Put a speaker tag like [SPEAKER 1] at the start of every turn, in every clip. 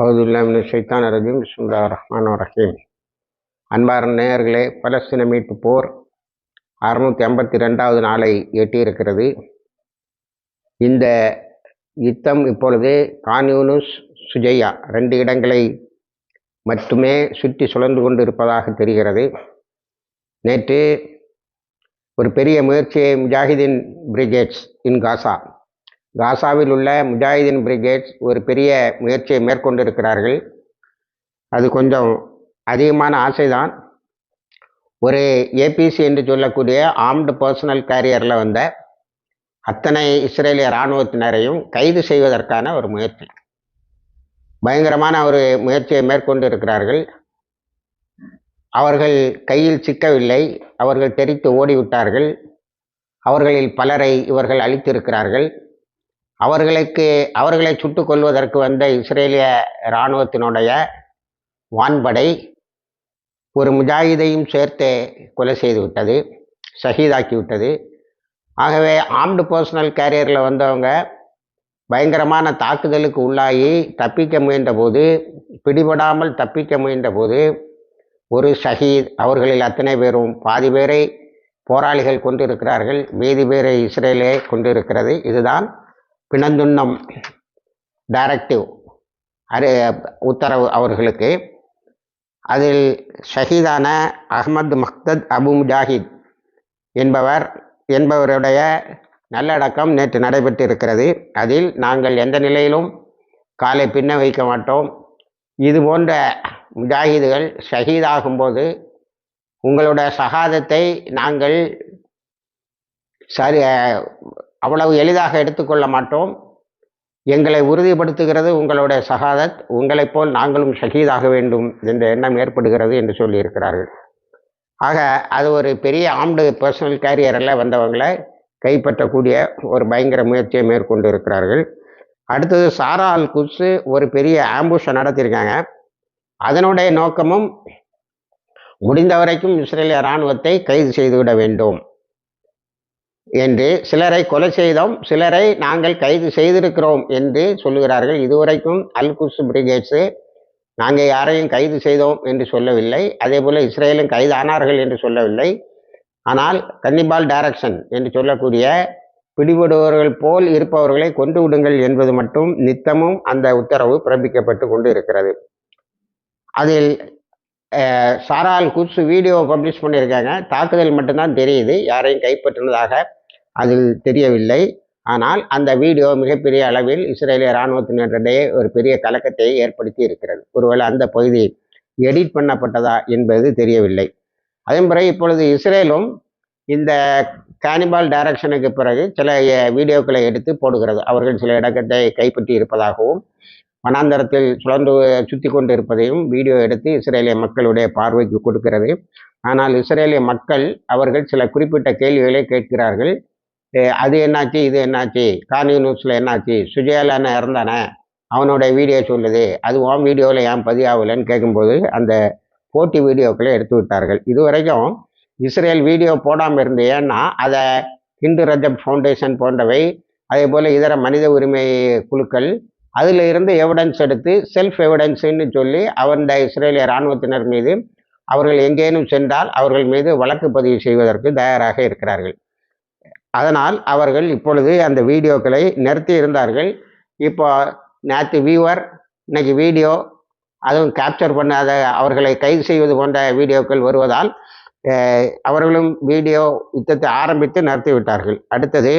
[SPEAKER 1] அவுதுல்லாமின் ஷைத்தான் ரஜீம் பிஸ்மில்லா ரஹ்மான் ரஹீம். அன்பார்ந்த நேயர்களே பலஸ்தீன மீட்பு போர் அறுநூற்றி ஐம்பத்தி ரெண்டாவது நாளை எட்டியிருக்கிறது. இந்த யுத்தம் இப்பொழுது கான்யூனுஸ் சுஜையா ரெண்டு இடங்களை மட்டுமே சுற்றி சுழந்து கொண்டு இருப்பதாக தெரிகிறது. நேற்று ஒரு பெரிய முயற்சியை முஜாஹிதீன் பிரிகேட்ஸ் இன் காசா காசாவில் உள்ள முஜாஹிதீன் பிரிகேட்ஸ் ஒரு பெரிய முயற்சியை மேற்கொண்டிருக்கிறார்கள். அது கொஞ்சம் அதிகமான ஆசைதான். ஒரு ஏபிசி என்று சொல்லக்கூடிய ஆர்ம்டு பர்சனல் கேரியரில் வந்த அத்தனை இஸ்ரேலிய இராணுவத்தினரையும் கைது செய்வதற்கான ஒரு முயற்சி. பயங்கரமான ஒரு முயற்சியை மேற்கொண்டு இருக்கிறார்கள் அவர்கள் கையில் சிக்கவில்லை. அவர்கள் தெரித்து ஓடிவிட்டார்கள். அவர்களில் பலரை இவர்கள் அழித்திருக்கிறார்கள். அவர்களுக்கு அவர்களை சுட்டு கொள்வதற்கு வந்த இஸ்ரேலிய இராணுவத்தினுடைய வான்படை ஒரு முஜாஹிதையும் சேர்த்து கொலை செய்து விட்டது ஷஹீதாக்கி விட்டது ஆகவே ஆம்டு பர்சனல் கேரியரில் வந்தவங்க பயங்கரமான தாக்குதலுக்கு உள்ளாகி தப்பிக்க முயன்றபோது பிடிபடாமல் தப்பிக்க முயன்றபோது ஒரு ஷஹீத் அவர்களில் அத்தனை பேரும் பாதி பேரை போராளிகள் கொண்டிருக்கிறார்கள் மீதி பேரை இஸ்ரேலே கொண்டிருக்கிறது. இதுதான் பிணந்துண்ணம் டைரக்டிவ் அரு உத்தரவு அவர்களுக்கு. அதில் ஷஹீதான அகமது மக்தத் அபு முஜாஹித் என்பவர் என்பவருடைய நல்லடக்கம் நேற்று நடைபெற்றிருக்கிறது. அதில் நாங்கள் எந்த நிலையிலும் காலை பின்ன வைக்க மாட்டோம். இது போன்ற முஜாஹிதுகள் ஷஹீதாகும்போது உங்களுடைய சகாதத்தை நாங்கள் சரி அவ்வளவு எளிதாக எடுத்துக்கொள்ள மாட்டோம். எங்களை உறுதிப்படுத்துகிறது உங்களுடைய சகாதத் உங்களைப் போல் நாங்களும் ஷஹீதாக வேண்டும் என்ற எண்ணம் ஏற்படுகிறது என்று சொல்லியிருக்கிறார்கள். ஆக அது ஒரு பெரிய ஆம்டு பர்சனல் கேரியரில் வந்தவங்களை கைப்பற்றக்கூடிய ஒரு பயங்கர முயற்சியை மேற்கொண்டு இருக்கிறார்கள் அடுத்தது சாரா அல் குட்ஸு ஒரு பெரிய ஆம்புஷை நடத்தியிருக்காங்க. அதனுடைய நோக்கமும் முடிந்த வரைக்கும் இஸ்ரேலிய இராணுவத்தை கைது செய்துவிட வேண்டும். என்று சிலரை கொலை செய்தோம் சிலரை நாங்கள் கைது செய்திருக்கிறோம் என்று சொல்லுகிறார்கள். இதுவரைக்கும் அல் குஸ் பிரிகேட்ஸு நாங்கள் யாரையும் கைது செய்தோம் என்று சொல்லவில்லை. அதே போல் இஸ்ரேலும் கைதானார்கள் என்று சொல்லவில்லை. ஆனால் கன்னிபால் டைரக்ஷன் என்று சொல்லக்கூடிய பிடிபடுபவர்கள் போல் இருப்பவர்களை கொண்டு விடுங்கள் என்பது மட்டும் நித்தமும் அந்த உத்தரவு பிறப்பிக்கப்பட்டு கொண்டு இருக்கிறது அதில் சாரால் குட்ஸ் வீடியோ பப்ளிஷ் பண்ணியிருக்காங்க. தாக்குதல் மட்டும்தான் தெரியுது. யாரையும் கைப்பற்றினதாக அதில் தெரியவில்லை. ஆனால் அந்த வீடியோ மிகப்பெரிய அளவில் இஸ்ரேலிய இராணுவத்தினரிடையே ஒரு பெரிய கலக்கத்தை ஏற்படுத்தி இருக்கிறது. ஒருவேளை அந்த பகுதி எடிட் பண்ணப்பட்டதா என்பது தெரியவில்லை. அதே முறை இப்பொழுது இஸ்ரேலும் இந்த கானிபால் டைரக்ஷனுக்கு பிறகு சில வீடியோக்களை எடுத்து போடுகிறது. அவர்கள் சில இடத்தை கைப்பற்றி இருப்பதாகவும் வனாந்தரத்தில் சுழந்து சுற்றி கொண்டு இருப்பதையும் வீடியோ எடுத்து இஸ்ரேலிய மக்களுடைய பார்வைக்கு கொடுக்கிறது. ஆனால் இஸ்ரேலிய மக்கள் அவர்கள் சில குறிப்பிட்ட கேள்விகளை கேட்கிறார்கள். அது என்னாச்சு இது என்னாச்சு? காணி நியூஸில் என்னாச்சு? சுஜயாலான இறந்தானே? அவனோட வீடியோ சொல்லுது. அது உன் வீடியோவில் ஏன் பதியாகலைன்னு கேட்கும்போது அந்த போட்டி வீடியோக்களை எடுத்து விட்டார்கள். இது வரைக்கும் இஸ்ரேல் வீடியோ போடாமல் இருந்து ஏன்னா அதை ஹிந்து ரஜப் ஃபவுண்டேஷன் போன்றவை அதே போல் இதர மனித உரிமை குழுக்கள் அதில் இருந்து எவிடன்ஸ் எடுத்து செல்ஃப் எவிடன்ஸுன்னு சொல்லி அந்த இஸ்ரேலிய இராணுவத்தினர் மீது அவர்கள் எங்கேனும் சென்றால் அவர்கள் மீது வழக்கு பதிவு செய்வதற்கு தயாராக இருக்கிறார்கள். அதனால் அவர்கள் இப்பொழுது அந்த வீடியோக்களை நிறுத்தி இருந்தார்கள். இப்போ நேற்று வியூவர் இன்னைக்கு வீடியோ அதுவும் கேப்சர் பண்ணாத அவர்களை கைது செய்வது போன்ற வீடியோக்கள் வருவதால் அவர்களும் வீடியோ யுத்தத்தை ஆரம்பித்து நடத்தி விட்டார்கள். அடுத்தது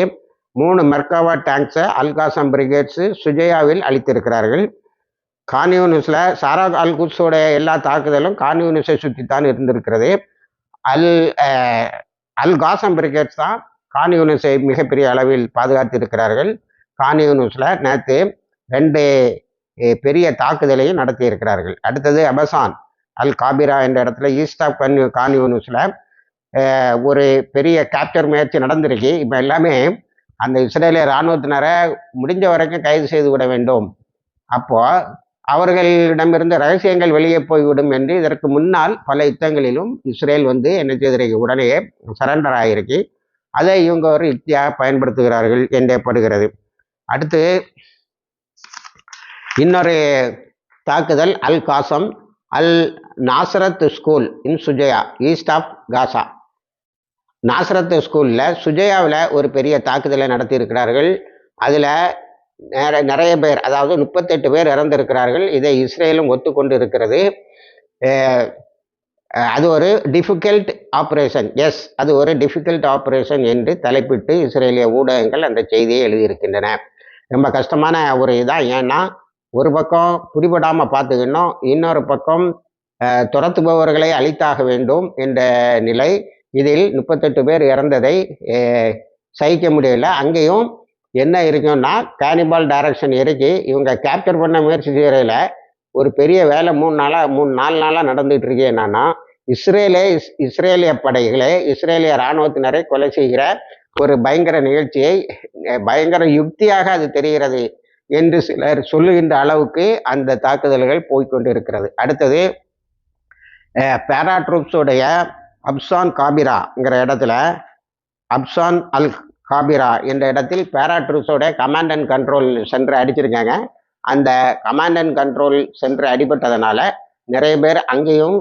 [SPEAKER 1] மூணு மெர்காவா டேங்க்ஸை அல்காசம் பிரிகேட்ஸு சுஜயாவில் அளித்திருக்கிறார்கள். கான்யூனிஸில் சாரா அல்குட்ஸோடைய எல்லா தாக்குதலும் கான்யூனிஸை சுற்றித்தான் இருந்திருக்கிறது. அல் அல் காசம் பிரிகேட்ஸ் தான் கான்யூனிஸை மிகப்பெரிய அளவில் பாதுகாத்திருக்கிறார்கள். கான்யூனிஸில் நேற்று ரெண்டு பெரிய தாக்குதலையும் நடத்தி இருக்கிறார்கள் அடுத்தது அபசான் அல் காபிரா என்ற இடத்துல ஈஸ்ட் ஆஃப் கன் கான்யூனிஸில் ஒரு பெரிய கேப்சர் முயற்சி நடந்திருக்கு. இப்போ எல்லாமே அந்த இஸ்ரேலிய இராணுவத்தினரை முடிஞ்ச வரைக்கும் கைது செய்து விட வேண்டும். அப்போது அவர்களிடமிருந்து ரகசியங்கள் வெளியே போய்விடும் என்று இதற்கு முன்னால் பல யுத்தங்களிலும் இஸ்ரேல் வந்து என்ன செய்திருக்கு? உடனே சரண்டர் ஆகிருக்கு அதை இவங்க ஒரு யுக்தியாக பயன்படுத்துகிறார்கள் என்றப்படுகிறது அடுத்து இன்னொரு தாக்குதல் Al Qassam Al Nasrat school in Shujaiya east of Gaza. Nasrat ஸ்கூலில் சுஜயாவில் ஒரு பெரிய தாக்குதலை நடத்தியிருக்கிறார்கள். அதில் நிறைய நிறைய பேர் அதாவது முப்பத்தெட்டு பேர் இறந்திருக்கிறார்கள். இதை இஸ்ரேலும் ஒத்துக்கொண்டு இருக்கிறது. அது ஒரு டிஃபிகல்ட் ஆப்ரேஷன் எஸ் அது ஒரு டிஃபிகல்ட் ஆப்ரேஷன் என்று தலைப்பிட்டு இஸ்ரேலிய ஊடகங்கள் அந்த செய்தியை எழுதியிருக்கின்றன. ரொம்ப கஷ்டமான ஒரு இதான். ஏன்னா ஒரு பக்கம் பிடிபடாமல் பார்த்துக்கணும் இன்னொரு பக்கம் துரத்துபவர்களை அழித்தாக வேண்டும் என்ற நிலை இதில் முப்பத்தெட்டு பேர் இறந்ததை சகிக்க முடியல. அங்கேயும் என்ன இருக்குன்னா கேனிபால் டைரக்ஷன் இறக்கி இவங்க கேப்சர் பண்ண முயற்சி செய்கிறதில் ஒரு பெரிய வேலை மூணு நாளாக மூணு நாலு நாளாக நடந்துகிட்டு இருக்கு. என்னன்னா இஸ்ரேலே இஸ் இஸ்ரேலிய படைகளே இஸ்ரேலிய இராணுவத்தினரை கொலை செய்கிற ஒரு பயங்கர நிகழ்ச்சியை பயங்கர யுக்தியாக அது தெரிகிறது என்று சிலர் சொல்லுகின்ற அளவுக்கு அந்த தாக்குதல்கள் போய்க்கொண்டு இருக்கிறது அடுத்தது பேரா ட்ரூப்ஸுடைய அப்சான் காபிராங்கிற இடத்துல அப்சான் அல் காபிரா என்ற இடத்தில் பேரா ட்ரூப்ஸோட கமாண்ட் அண்ட் கண்ட்ரோல் சென்டர் அடிச்சிருக்காங்க. அந்த கமாண்ட் அண்ட் கண்ட்ரோல் சென்டர் அடிபட்டதுனால நிறைய பேர் அங்கேயும்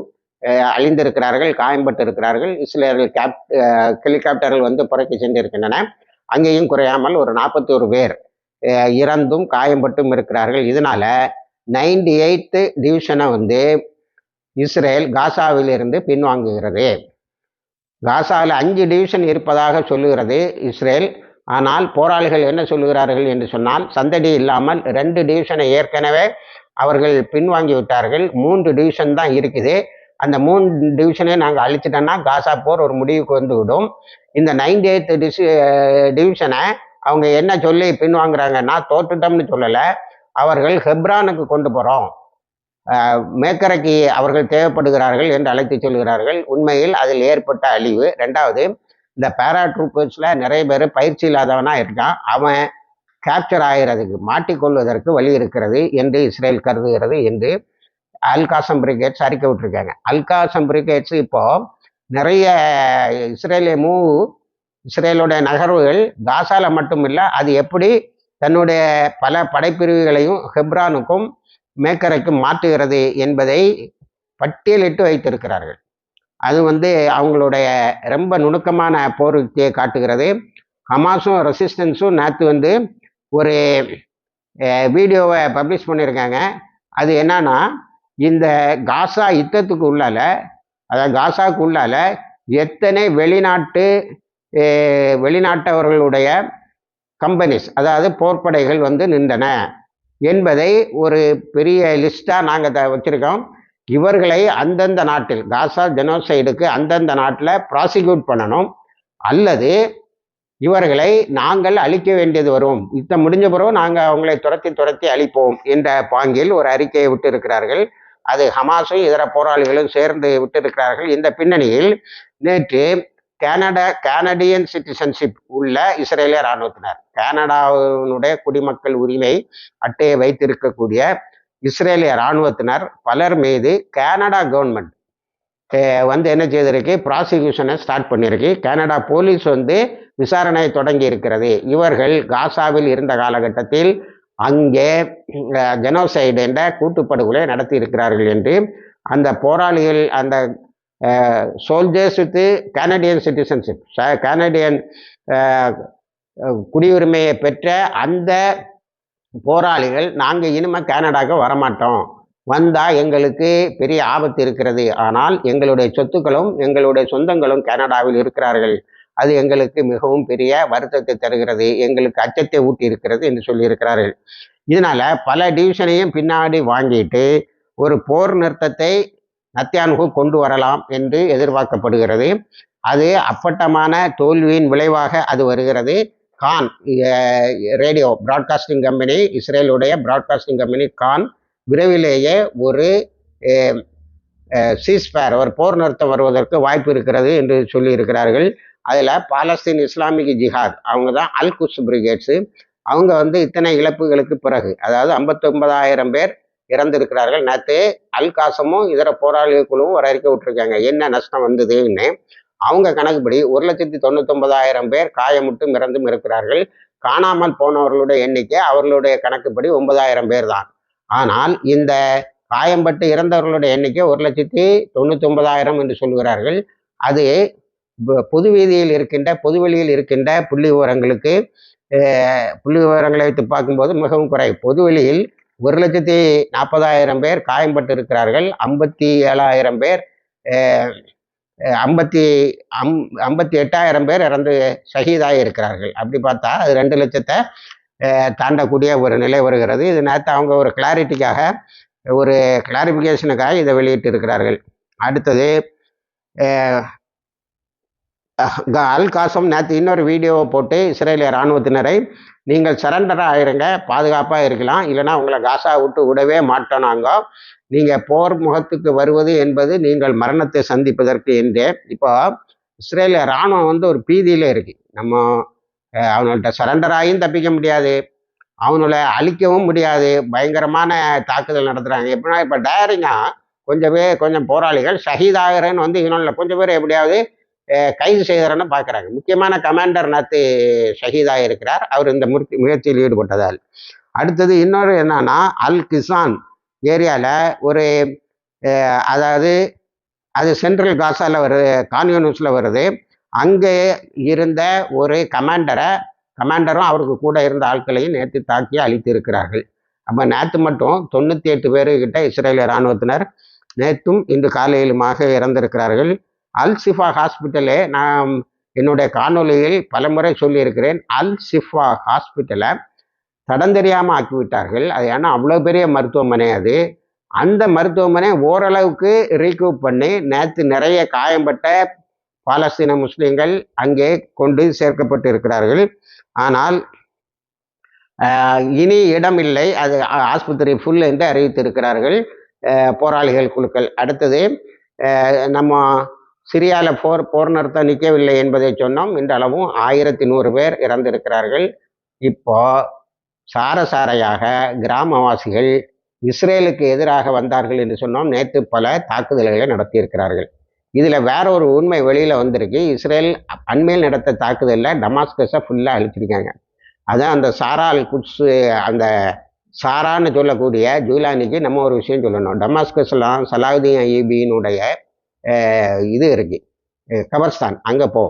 [SPEAKER 1] அழிந்திருக்கிறார்கள் காயம்பட்டு இருக்கிறார்கள் இஸ்ரேல் கேப் ஹெலிகாப்டர்கள் வந்து புறக்கி சென்றிருக்கின்றன. அங்கேயும் குறையாமல் ஒரு நாற்பத்தி ஒரு பேர் இறந்தும் காயம்பட்டும் இருக்கிறார்கள். இதனால நைன்டி எயித்து டிவிஷனை வந்து இஸ்ரேல் காசாவிலிருந்து பின்வாங்குகிறது. காசாவில் அஞ்சு டிவிஷன் இருப்பதாக சொல்லுகிறது இஸ்ரேல். ஆனால் போராளிகள் என்ன சொல்லுகிறார்கள் என்று சொன்னால் சந்தடி இல்லாமல் ரெண்டு டிவிஷனை ஏற்கனவே அவர்கள் பின்வாங்கி விட்டார்கள் மூன்று டிவிஷன் தான் இருக்குது. அந்த மூணு டிவிஷனையும் நாங்கள் அழிச்சிட்டோன்னா காசா போர் ஒரு முடிவுக்கு வந்து விடும் இந்த நைன்டி எய்த் டிசி டிவிஷனை அவங்க என்ன சொல்லி பின்வாங்குறாங்கன்னா தோற்றுட்டோம்னு சொல்லலை. அவர்கள் ஹெப்ரானுக்கு கொண்டு போகிறோம் மேக்கரைக்கு அவர்கள் தேவைப்படுகிறார்கள் என்று அழைத்து சொல்கிறார்கள். உண்மையில் அதில் ஏற்பட்ட அழிவு. ரெண்டாவது இந்த பேரா ட்ரூப்பர்ஸில் நிறைய பேர் பயிற்சி இல்லாதவனா இருக்கான். அவன் கேப்சர் ஆகிறதுக்கு மாட்டிக்கொள்வதற்கு வழி இருக்கிறது என்று இஸ்ரேல் கருதுகிறது என்று அல்காசம் பிரிகேட்ஸ் அறிக்கை விட்டுருக்காங்க. அல்காசம் பிரிகேட்ஸ் இப்போ நிறைய இஸ்ரேலிய மூவ் இஸ்ரேலுடைய நகர்வுகள் காசால மட்டும் இல்லை அது எப்படி தன்னுடைய பல படைப்பிரிவுகளையும் ஹெப்ரானுக்கும் மேக்கரைக்கும் மாற்றுகிறது என்பதை பட்டியலிட்டு வைத்திருக்கிறார்கள். அது வந்து அவங்களுடைய ரொம்ப நுணுக்கமான போர் யுக்தியை காட்டுகிறது. ஹமாஸும் ரெசிஸ்டன்ஸும் நேற்று வந்து ஒரு வீடியோவை பப்ளிஷ் பண்ணியிருக்காங்க. அது என்னன்னா இந்த காசா யுத்தத்துக்கு உள்ளால அதாவது காசாவுக்கு உள்ளால எத்தனை வெளிநாட்டு வெளிநாட்டவர்களுடைய கம்பெனிஸ் அதாவது போர்ப்படைகள் வந்து நின்றன என்பதை ஒரு பெரிய லிஸ்ட்டாக நாங்கள் த வச்சுருக்கோம். இவர்களை அந்தந்த நாட்டில் காசா ஜெனோசைடுக்கு அந்தந்த நாட்டில் ப்ராசிக்யூட் பண்ணணும். அல்லது இவர்களை நாங்கள் அழிக்க வேண்டியது வரும். யுத்தம் முடிஞ்ச பிறகு நாங்கள் அவங்களை துரத்தி துரத்தி அழிப்போம் என்ற பாங்கில் ஒரு அறிக்கையை விட்டு இருக்கிறார்கள் அது ஹமாஸும் இதர போராளிகளும் சேர்ந்து விட்டிருக்கிறார்கள். இந்த பின்னணியில் நேற்று கனடா கனடியன் சிட்டிசன்ஷிப் உள்ள இஸ்ரேலிய இராணுவத்தினர் கனடாவினுடைய குடிமக்கள் உரிமை அட்டையை வைத்திருக்கக்கூடிய இஸ்ரேலிய இராணுவத்தினர் பலர் மீது கனடா கவர்மெண்ட் வந்து என்ன செய்திருக்கு? ப்ராசிக்யூஷனை ஸ்டார்ட் பண்ணியிருக்கு. கனடா போலீஸ் வந்து விசாரணையை தொடங்கி இருக்கிறது இவர்கள் காசாவில் இருந்த காலகட்டத்தில் அங்கே ஜெனோசைடு என்ற கூட்டுப்படுகொலை நடத்தி இருக்கிறார்கள் என்று அந்த போராளிகள் அந்த சோல்ஜர்ஸ் வித்து கனடியன் சிட்டிசன்ஷிப் கனடியன் குடியுரிமையை பெற்ற அந்த போராளிகள் நாங்கள் இனிமேல் கனடாக்கு வரமாட்டோம். வந்தால் எங்களுக்கு பெரிய ஆபத்து இருக்கிறது. ஆனால் எங்களுடைய சொத்துக்களும் எங்களுடைய சொந்தங்களும் கனடாவில் இருக்கிறார்கள். அது எங்களுக்கு மிகவும் பெரிய வருத்தத்தை தருகிறது எங்களுக்கு அச்சத்தை ஊட்டி இருக்கிறது என்று சொல்லியிருக்கிறார்கள். இதனால பல டிவிஷனையும் பின்னாடி வாங்கிட்டு ஒரு போர் நிறுத்தத்தை நத்தியானுகு கொண்டு வரலாம் என்று எதிர்பார்க்கப்படுகிறது. அது அப்பட்டமான தோல்வியின் விளைவாக அது வருகிறது. கான் ரேடியோ பிராட்காஸ்டிங் கம்பெனி இஸ்ரேலுடைய பிராட்காஸ்டிங் கம்பெனி கான் விரைவிலேயே ஒரு சீஸ்பேர் ஒரு போர் நிறுத்தம் வருவதற்கு வாய்ப்பு இருக்கிறது என்று சொல்லியிருக்கிறார்கள். அதில் பாலஸ்தீன் இஸ்லாமிக் ஜிஹாத் அவங்க தான் அல் குஸ் பிரிகேட்ஸு. அவங்க வந்து இத்தனை இழப்புகளுக்கு பிறகு அதாவது ஐம்பத்தொன்பதாயிரம் பேர் இறந்திருக்கிறார்கள். நேற்று அல் காசமும் இதர போராளிகள் குழுவும் ஒரு அறிக்கை விட்டுருக்காங்க. என்ன நஷ்டம் வந்ததுன்னு அவங்க கணக்குப்படி ஒரு லட்சத்தி தொண்ணூத்தொன்பதாயிரம் பேர் காயமுட்டும் இறந்தும் இருக்கிறார்கள். காணாமல் போனவர்களுடைய எண்ணிக்கை அவர்களுடைய கணக்குப்படி ஒன்பதாயிரம் பேர் தான் ஆனால் இந்த காயம்பட்டு இறந்தவர்களுடைய எண்ணிக்கை ஒரு லட்சத்தி தொண்ணூத்தி ஒன்பதாயிரம் என்று சொல்கிறார்கள் அது பொது வீதியில் இருக்கின்ற பொதுவெளியில் இருக்கின்ற புள்ளி விவரங்களுக்கு புள்ளி விவரங்களை வைத்து பார்க்கும்போது மிகவும் குறை. பொதுவெளியில் ஒரு லட்சத்தி நாற்பதாயிரம் பேர் காயம்பட்டு இருக்கிறார்கள் ஐம்பத்தி ஏழாயிரம் பேர் ஐம்பத்தி அம் ஐம்பத்தி எட்டாயிரம் பேர் இறந்து ஷஹீதாகி இருக்கிறார்கள் அப்படி பார்த்தா அது ரெண்டு லட்சத்தை தாண்டக்கூடிய ஒரு நிலை வருகிறது. இது நேற்று அவங்க ஒரு கிளாரிட்டிக்காக ஒரு கிளாரிஃபிகேஷனுக்காக இதை வெளியிட்டு இருக்கிறார்கள் அடுத்தது அல் காசம் நேற்று இன்னொரு வீடியோவை போட்டு இஸ்ரேலிய இராணுவத்தினரை நீங்கள் சரண்டராக ஆயிருங்க பாதுகாப்பாக இருக்கலாம். இல்லைன்னா உங்களை காசா விட்டு விடவே மாட்டோம் நாங்கள் நீங்கள் போர் முகத்துக்கு வருவது என்பது நீங்கள் மரணத்தை சந்திப்பதற்கு என்றே. இப்போ இஸ்ரேலிய இராணுவம் வந்து ஒரு பீதியில் இருக்கு. நம்ம அஹ், அவங்கள்ட்ட சரண்டர் ஆகியும் தப்பிக்க முடியாது. அவங்கள அழிக்கவும் முடியாது. பயங்கரமான தாக்குதல் நடத்துகிறாங்க எப்படின்னா இப்போ டயரிங்காக கொஞ்சம் பேர் கொஞ்சம் போராளிகள் ஷஹீதாகிறேன்னு வந்து இன்னொன்று கொஞ்சம் பேர் எப்படியாவது கைது செய்கிறேன்னு பார்க்குறாங்க. முக்கியமான கமாண்டர் நேற்று ஷஹீதாக இருக்கிறார். அவர் இந்த முற்சி முயற்சியில் ஈடுபட்டதால். அடுத்தது இன்னொரு என்னன்னா அல் கிசான் ஏரியாவில் ஒரு அதாவது அது சென்ட்ரல் காசாவில் வருது கான்யூனிஸில் வருது. அங்கே இருந்த ஒரு கமாண்டரை கமாண்டரும் அவருக்கு கூட இருந்த ஆட்களையும் நேற்று தாக்கி அழித்து இருக்கிறார்கள் அப்போ நேற்று மட்டும் தொண்ணூற்றி எட்டு பேருக்கிட்ட இஸ்ரேலிய இராணுவத்தினர் நேற்றும் இன்று காலையிலுமாக இறந்திருக்கிறார்கள். அல் சிஃபா ஹாஸ்பிட்டலே நான் என்னுடைய காணொளியில் பலமுறை சொல்லியிருக்கிறேன். அல் சிஃபா ஹாஸ்பிட்டலை தடம் தெரியாமல் ஆக்கிவிட்டார்கள். அது ஏன்னா அவ்வளோ பெரிய மருத்துவமனை அது. அந்த மருத்துவமனை ஓரளவுக்கு ரீகூப் பண்ணி நேற்று நிறைய காயம்பட்ட பாலஸ்தீன முஸ்லீம்கள் அங்கே கொண்டு சேர்க்கப்பட்டு இருக்கிறார்கள் ஆனால் இனி இடமில்லை. அது ஆஸ்பத்திரி ஃபுல் என்று அறிவித்திருக்கிறார்கள். போராளிகள் குழுக்கள். அடுத்தது நம்ம சிரியாவில் போர் போர் நிறுத்தம் நிற்கவில்லை என்பதை சொன்னோம். இன்றளவும் ஆயிரத்தி நூறு பேர் இறந்திருக்கிறார்கள். இப்போ சாரசாரையாக கிராமவாசிகள் இஸ்ரேலுக்கு எதிராக வந்தார்கள் என்று சொன்னோம். நேற்று பல தாக்குதல்களை நடத்தியிருக்கிறார்கள். இதில் வேற ஒரு உண்மை வெளியில் வந்திருக்கு. இஸ்ரேல் அண்மையில் நடத்த தாக்குதலில் டமாஸ்கஸை ஃபுல்லாக அழிச்சிருக்காங்க. அதான் அந்த சாரால் குட்ஸு குட்ஸ் அந்த சாரான்னு சொல்லக்கூடிய ஜூலானிக்கு நம்ம ஒரு விஷயம் சொல்லணும். டமாஸ்கஸ்லாம் சலாவுதீன் ஐபியினுடைய இது இருக்குது கபர்ஸ்தான். அங்கே போ.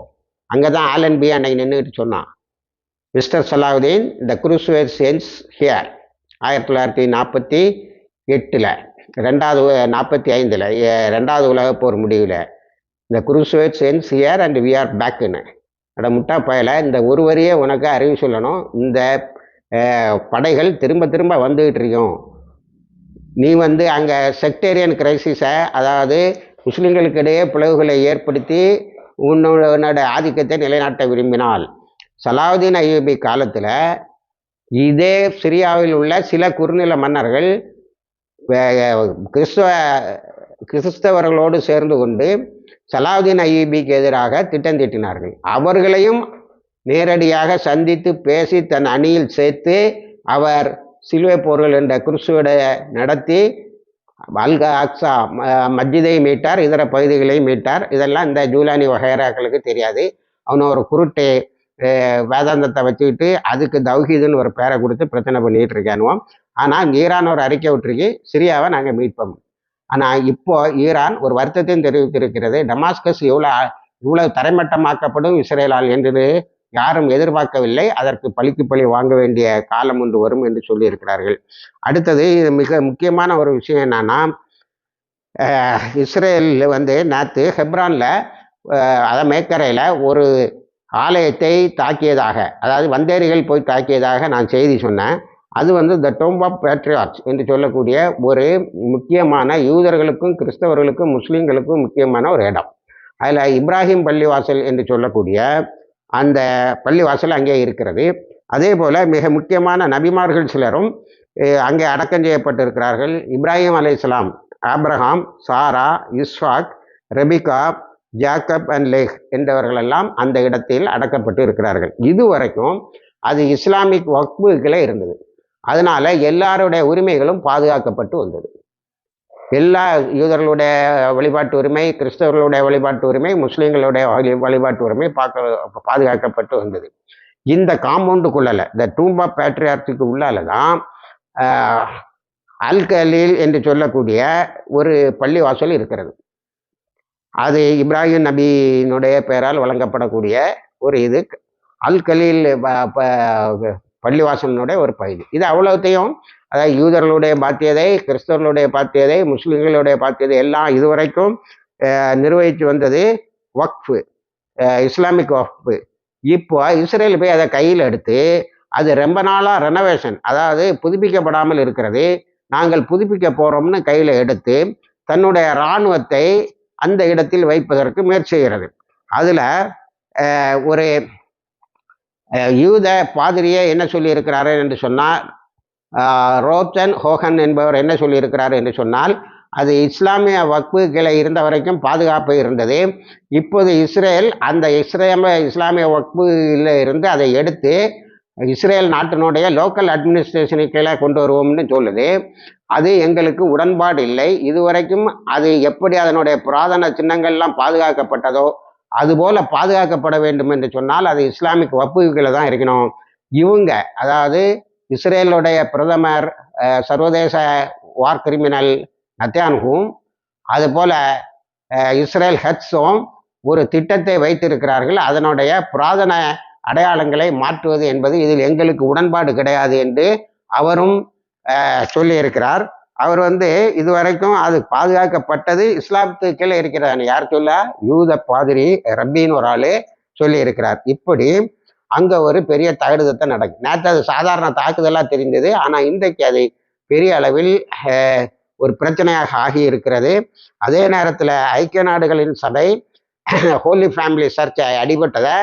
[SPEAKER 1] அங்கே தான் ஆலன் பி அன்னைக்கு நின்றுட்டு சொன்னான். மிஸ்டர் சலாவுதீன் த குரூஸ்வேர் சென்ஸ் ஹியர் ஆயிரத்தி தொள்ளாயிரத்தி நாற்பத்தி எட்டில் ரெண்டாவது நாற்பத்தி ஐந்தில் ரெண்டாவது உலக போர் முடிவில் இந்த குரூஸ்வேர் சென்ஸ் ஹியர் அண்ட் வி ஆர் பேக்குன்னு அட முட்டா பயல இந்த ஒரு வரியே உனக்கு அறிவு சொல்லணும். இந்த படைகள் திரும்ப திரும்ப வந்துகிட்டு இருக்கும். நீ வந்து அங்கே செக்டேரியன் கிரைசிஸை அதாவது முஸ்லிம்களுக்கிடையே பிளவுகளை ஏற்படுத்தி உன்னோட ஆதிக்கத்தை நிலைநாட்ட விரும்பினால் சலாவுதீன் ஐயூபி காலத்தில் இதே சிரியாவில் உள்ள சில குறுநில மன்னர்கள் கிறிஸ்துவ கிறிஸ்தவ கிறிஸ்தவர்களோடு சேர்ந்து கொண்டு சலாவுதீன் ஐயூபிக்கு எதிராக திட்டம் தீட்டினார்கள். அவர்களையும் நேரடியாக சந்தித்து பேசி தன் அணியில் சேர்த்து அவர் சிலுவை போர்கள் என்ற குருசுவடை நடத்தி அல்கா அக்ஸா மஸ்ஜிதை மீட்டார் இதர பகுதிகளையும் மீட்டார். இதெல்லாம் இந்த ஜூலானி வகைராக்களுக்கு தெரியாது. அவனை ஒரு குருட்டு வேதாந்தத்தை வச்சுக்கிட்டு அதுக்கு தௌஹீதுன்னு ஒரு பேரை கொடுத்து பிரச்சனை பண்ணிட்டு இருக்கானுவோம். ஆனால் ஈரான் ஒரு அறிக்கை விட்டுருக்கு சிரியாவை நாங்கள் மீட்போம் ஆனால் இப்போ ஈரான் ஒரு வருத்தத்தையும் தெரிவித்திருக்கிறது டமாஸ்கஸ் இவ்வளோ இவ்வளவு தரைமட்டமாக்கப்படும் இஸ்ரேலால் என்று யாரும் எதிர்பார்க்கவில்லை. அதற்கு பழிக்கு பழி வாங்க வேண்டிய காலம் ஒன்று வரும் என்று சொல்லியிருக்கிறார்கள். அடுத்தது இது மிக முக்கியமான ஒரு விஷயம் என்னன்னா இஸ்ரேலில் வந்து நேற்று ஹெப்ரானில் அத மேக்கரையில் ஒரு ஆலயத்தை தாக்கியதாக அதாவது வந்தேரிகள் போய் தாக்கியதாக நான் செய்தி சொன்னேன். அது வந்து த டோம் ஆஃப் பேட்ரியார்ச் என்று சொல்லக்கூடிய ஒரு முக்கியமான யூதர்களுக்கும் கிறிஸ்தவர்களுக்கும் முஸ்லீம்களுக்கும் முக்கியமான ஒரு இடம். அதில் இப்ராஹிம் பள்ளிவாசல் என்று சொல்லக்கூடிய அந்த பள்ளிவாசல் அங்கே இருக்கிறது. அதே போல் மிக முக்கியமான நபிமார்கள் சிலரும் அங்கே அடக்கம் செய்யப்பட்டிருக்கிறார்கள். இப்ராஹிம் அலைஹிஸ்ஸலாம் Abraham Sarah Ishaq Rebecca Jacob and Leah என்றவர்களெல்லாம் அந்த இடத்தில் அடக்கப்பட்டு இருக்கிறார்கள். இதுவரைக்கும் அது இஸ்லாமிக் வக்புகளே இருந்தது. அதனால் எல்லாருடைய உரிமைகளும் பாதுகாக்கப்பட்டு வந்தது. எல்லா யூதர்களுடைய வழிபாட்டு உரிமை கிறிஸ்தவர்களுடைய வழிபாட்டு உரிமை முஸ்லீம்களுடைய வழி- வழிபாட்டு உரிமை பார்க்க பாதுகாக்கப்பட்டு வந்தது. இந்த காம்பவுண்டுக்குள்ளல இந்த டூம்பா பேட்ரியார்ச்சுக்கு உள்ளால தான் ஆஹ், என்று சொல்லக்கூடிய ஒரு பள்ளிவாசல் இருக்கிறது. அது இப்ராஹிம் நபியினுடைய பெயரால் வழங்கப்படக்கூடிய ஒரு இது. அல்கலீல் பள்ளிவாசலினுடைய ஒரு பகுதி. இது அவ்வளோத்தையும் அதாவது யூதர்களுடைய பாத்தியதை கிறிஸ்தவர்களுடைய பாத்தியதை முஸ்லீம்களுடைய பாத்தியதை எல்லாம் இதுவரைக்கும் நிர்வகித்து வந்தது வக்ஃபு இஸ்லாமிக் வக்ஃபு. இப்போ இஸ்ரேல் போய் அதை கையில் எடுத்து அது ரொம்ப நாளாக ரெனோவேஷன் அதாவது புதுப்பிக்கப்படாமல் இருக்கிறது. நாங்கள் புதுப்பிக்க போகிறோம்னு கையில் எடுத்து தன்னுடைய இராணுவத்தை அந்த இடத்தில் வைப்பதற்கு முயற்சி செய்கிறது. அதில் ஒரு யூத பாதிரியே என்ன சொல்லியிருக்கிறாரு என்று சொன்னால் ரோப்சன் ஹோகன் என்பவர் என்ன சொல்லியிருக்கிறார் என்று சொன்னால் அது இஸ்லாமிய வக்பு கீழே இருந்த வரைக்கும் பாதுகாப்பு இருந்தது. இப்போது இஸ்ரேல் அந்த இஸ்ரேம இஸ்லாமிய வக்புல இருந்து அதை எடுத்து இஸ்ரேல் நாட்டினுடைய லோக்கல் அட்மினிஸ்ட்ரேஷனு கீழே கொண்டு வருவோம்னு சொல்லுது. அது எங்களுக்கு உடன்பாடு இல்லை. இதுவரைக்கும் அது எப்படி அதனுடைய புராதன சின்னங்கள்லாம் பாதுகாக்கப்பட்டதோ அதுபோல பாதுகாக்கப்பட வேண்டும் என்று சொன்னால் அது இஸ்லாமிக் வப்புகளை தான் இருக்கணும். இவங்க அதாவது இஸ்ரேலுடைய பிரதமர் சர்வதேச வார் கிரிமினல் நத்தியான்ஹும் அதுபோல இஸ்ரேல் ஹட்ஸும் ஒரு திட்டத்தை வைத்திருக்கிறார்கள். அதனுடைய புராதன அடையாளங்களை மாற்றுவது என்பது இதில் எங்களுக்கு உடன்பாடு கிடையாது என்று அவரும் சொல்லியிருக்கிறார். அவர் வந்து இதுவரைக்கும் அது பாதுகாக்கப்பட்டது இஸ்லாமத்து கீழே இருக்கிறார். யார் சொல்ல யூத பாதிரி ரப்பின்னு ஒரு ஆள் சொல்லியிருக்கிறார். இப்படி அங்கே ஒரு பெரிய தகடுதத்தை நடக்கும் நேற்று அது சாதாரண தாக்குதலாக தெரிந்தது. ஆனால் இன்றைக்கு அதை பெரிய அளவில் ஒரு பிரச்சனையாக ஆகி இருக்கிறது அதே நேரத்தில் ஐக்கிய நாடுகளின் சபை ஹோலி ஃபேமிலி சர்ச்சை அடிபட்டதை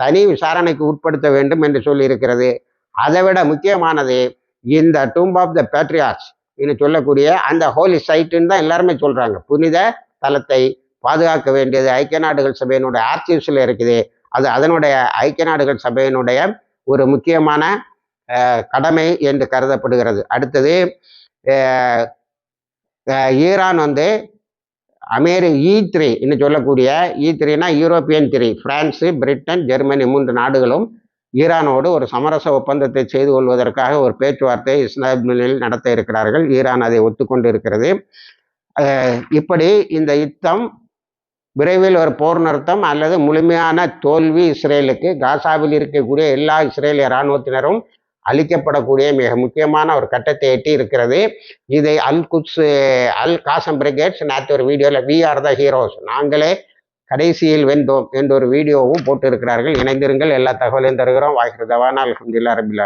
[SPEAKER 1] தனி விசாரணைக்கு உட்படுத்த வேண்டும் என்று சொல்லியிருக்கிறது. அதை விட முக்கியமானது இந்த டூம்ப் ஆஃப் த பேட்ரியார்ஸ் என்று சொல்லக்கூடிய அந்த ஹோலி சைட்டுன்னு தான் எல்லாருமே சொல்கிறாங்க புனித தலத்தை பாதுகாக்க வேண்டியது ஐக்கிய நாடுகள் சபையினுடைய ஆர்ச்சிவ்ஸில் இருக்குது. அது அதனுடைய ஐக்கிய நாடுகள் சபையினுடைய ஒரு முக்கியமான கடமை என்று கருதப்படுகிறது. அடுத்தது ஈரான் வந்து அமெரி இ த்ரீ என்று சொல்லக்கூடிய இ த்ரீனா European three France Britain Germany மூன்று நாடுகளும் ஈரானோடு ஒரு சமரச ஒப்பந்தத்தை செய்து கொள்வதற்காக ஒரு பேச்சுவார்த்தை இஸ்லாமில் நடத்த இருக்கிறார்கள். ஈரான் அதை ஒத்துக்கொண்டு இருக்கிறது இப்படி இந்த யுத்தம் விரைவில் ஒரு போர் நிறுத்தம் அல்லது முழுமையான தோல்வி இஸ்ரேலுக்கு காசாவில் இருக்கக்கூடிய எல்லா இஸ்ரேலிய இராணுவத்தினரும் அளிக்கப்படக்கூடிய மிக முக்கியமான ஒரு கட்டத்தை எட்டி இருக்கிறது. இதை அல் குட்ஸ் அல் காசம் பிரிகேட்ஸ் நேற்று ஒரு வீடியோவில் வி ஆர் த ஹீரோஸ் நாங்களே கடைசியில் வென்றோம் என்ற ஒரு வீடியோவும் போட்டு இருக்கிறார்கள் இணைந்திருங்கள். எல்லா தகவலையும் தருகிறோம். வாய்க்கிறதவான அலமதுல்லா ரபில்லா